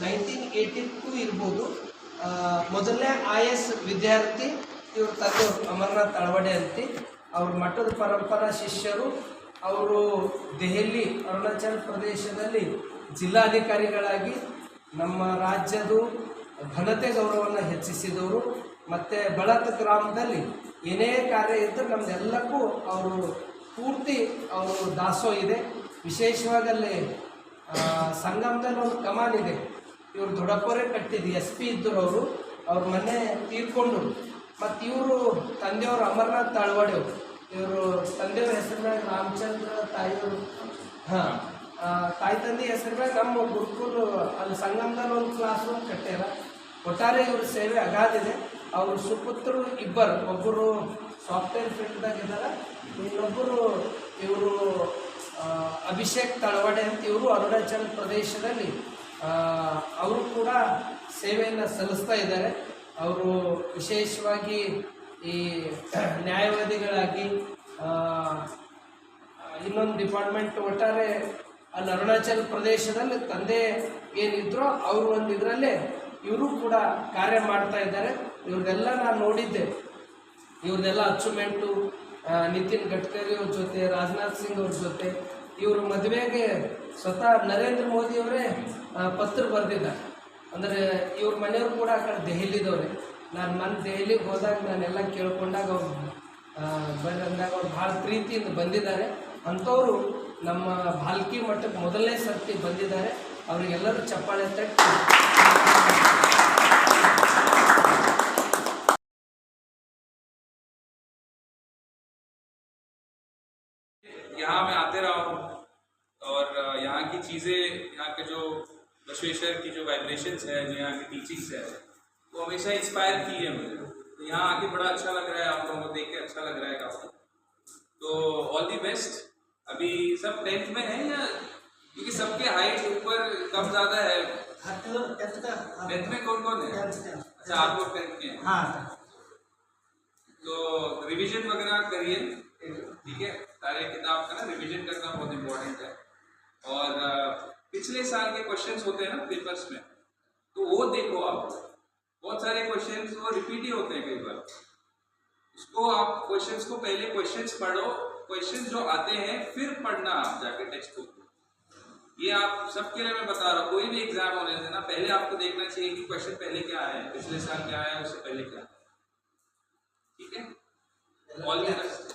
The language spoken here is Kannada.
ನೈನ್ಟೀನ್ ಏಯ್ಟಿ ಟೂ ಇರ್ಬೋದು. ಮೊದಲನೇ ಐ ಎಸ್ ವಿದ್ಯಾರ್ಥಿ ಇವರು ತಂದೆ ಅಮರನಾಥ್ ಅಳವಡೆ ಅಂತಿ. ಅವ್ರ ಮಠದ ಪರಂಪರಾ ಶಿಷ್ಯರು ಅವರು ದೆಹಲಿ ಅರುಣಾಚಲ ಪ್ರದೇಶದಲ್ಲಿ ಜಿಲ್ಲಾಧಿಕಾರಿಗಳಾಗಿ ನಮ್ಮ ರಾಜ್ಯದ ಘನತೆ ಗೌರವವನ್ನು ಹೆಚ್ಚಿಸಿದವರು. ಮತ್ತು ಬಳತ್ ಗ್ರಾಮದಲ್ಲಿ ಏನೇ ಕಾರ್ಯ ಇದ್ದರೂ ನಮ್ದೆಲ್ಲಕ್ಕೂ ಅವರು ಪೂರ್ತಿ ಅವರು ದಾಸೋ ಇದೆ. ವಿಶೇಷವಾಗಿ ಅಲ್ಲಿ ಆ, ಸಂಗಮದಲ್ಲಿ ಒಂದು ಕಮಾನ್ ಇದೆ. ಇವರು ದೊಡ್ಡಪ್ಪರೇ ಕಟ್ಟಿದ್ದು, ಎಸ್ ಪಿ ಇದ್ದರು ಅವರು ಅವ್ರ ಮನೆ ತೀರ್ಕೊಂಡು ಮತ್ತು ಇವರು ತಂದೆಯವರು ಅಮರನಾಥ್ ತಾಳ್ವಾಡೆಯವರು ಇವರು ತಂದೆಯವ್ರ ಹೆಸರು ಮ್ಯಾಗ ರಾಮಚಂದ್ರ ತಾಯಿಯವರು. ಹಾಂ ತಾಯಿ ತಂದೆ ಹೆಸರು ಮ್ಯಾಗ ನಮ್ಮ ಗುರುಕುಲು, ಅಲ್ಲಿ ಸಂಗಮದಲ್ಲಿ ಒಂದು ಕ್ಲಾಸ್ ರೂಮ್ ಕಟ್ಟ್ಯಾರ ಒಟ್ಟಾರೆ ಇವ್ರ ಸೇವೆ ಅಗಾದಿದೆ ಅವರು ಸುಪುತ್ರರು ಇಬ್ಬರು. ಒಬ್ಬರು ಸಾಫ್ಟ್ವೇರ್ ಫೀಲ್ಡ್ದಾಗ ಇದ್ದಾರೆ ಇನ್ನೊಬ್ಬರು ಇವರು ಅಭಿಷೇಕ್ ತಳವಡೆ ಅಂತ ಇವರು ಅರುಣಾಚಲ್ ಪ್ರದೇಶದಲ್ಲಿ ಅವರು ಕೂಡ ಸೇವೆಯನ್ನು ಸಲ್ಲಿಸ್ತಾ ಇದ್ದಾರೆ. ಅವರು ವಿಶೇಷವಾಗಿ ಈ ನ್ಯಾಯವಾದಿಗಳಾಗಿ ಇನ್ನೊಂದು ಡಿಪಾರ್ಟ್ಮೆಂಟ್ ಒಟ್ಟಾರೆ ಅಲ್ಲಿ ಅರುಣಾಚಲ್ ಪ್ರದೇಶದಲ್ಲಿ ತಂದೆ ಏನಿದ್ರೋ ಅವರು ಒಂದು ಇದರಲ್ಲೇ ಇವರು ಕೂಡ ಕಾರ್ಯ ಮಾಡ್ತಾ ಇದ್ದಾರೆ. ಇವ್ರದೆಲ್ಲ ನಾನು ನೋಡಿದ್ದೆ. ಇವ್ರದೆಲ್ಲ ಅಚೀವ್ಮೆಂಟು ನಿತಿನ್ ಗಡ್ಕರಿ ಅವ್ರ ಜೊತೆ, ರಾಜನಾಥ್ ಸಿಂಗ್ ಅವ್ರ ಜೊತೆ ಇವ್ರ ಮದುವೆಗೆ ಸ್ವತಃ ನರೇಂದ್ರ ಮೋದಿಯವರೇ ಆ, ಪತ್ರ ಬರೆದಿದ್ದಾರೆ ಅಂದರೆ ಇವ್ರ ಮನೆಯವರು ಕೂಡ ಆ ಕಡೆ ದೆಹಲಿದವ್ರೆ ನಾನು ನನ್ನ ದೆಹಲಿಗೆ ಹೋದಾಗ ನಾನೆಲ್ಲ ಕೇಳ್ಕೊಂಡಾಗ ಅವ್ರು ಆ, ಬಂದು ಅಂದಾಗ ಅವ್ರು ಭಾಳ ಪ್ರೀತಿಯಿಂದ ಬಂದಿದ್ದಾರೆ ಅಂಥವರು ನಮ್ಮ ಭಾಲ್ಕಿ ಮಠಕ್ಕೆ ಮೊದಲನೇ ಸರ್ತಿ ಬಂದಿದ್ದಾರೆ ಅವರಿಗೆಲ್ಲರೂ ಚಪ್ಪಾಳೆ ತಟ್ಟಿ यहाँ मैं आते रहा हूँ और यहाँ की चीज़ें यहाँ के जो बसवेश्वर की जो वाइब्रेशंस है जो यहाँ की टीचिंग्स है वो हमेशा इंस्पायर की है मुझे तो यहाँ आके बड़ा अच्छा लग रहा है आप लोगों को देख के अच्छा लग रहा है काफ़ी। तो ऑल दी बेस्ट अभी सब टेंथ में है या क्योंकि सबके हाइट ऊपर कम ज़्यादा है? टेंथ में कौन कौन है अच्छा आप लोग टेंथ में हैं। हाँ तो रिवीजन वगैरह करिए ठीक है? सारे किताब का ना रिवीजन करना बहुत इम्पोर्टेंट है। और पिछले साल के क्वेश्चंस होते हैं ना पेपर्स में तो वो देखो आप। बहुत सारे क्वेश्चंस वो रिपीट ही होते हैं कई बार। उसको आप क्वेश्चंस को पहले क्वेश्चंस पढ़ो क्वेश्चंस जो आते हैं, फिर पढ़ना आप जाके टेक्स्ट बुक ये आप सबके लिए मैं बता रहा हूँ, कोई भी एग्ज़ाम होने से ना, पहले आपको देखना चाहिए कि क्वेश्चन पहले क्या आया है, पिछले साल क्या आया है, उससे पहले क्या। ठीक है? All the best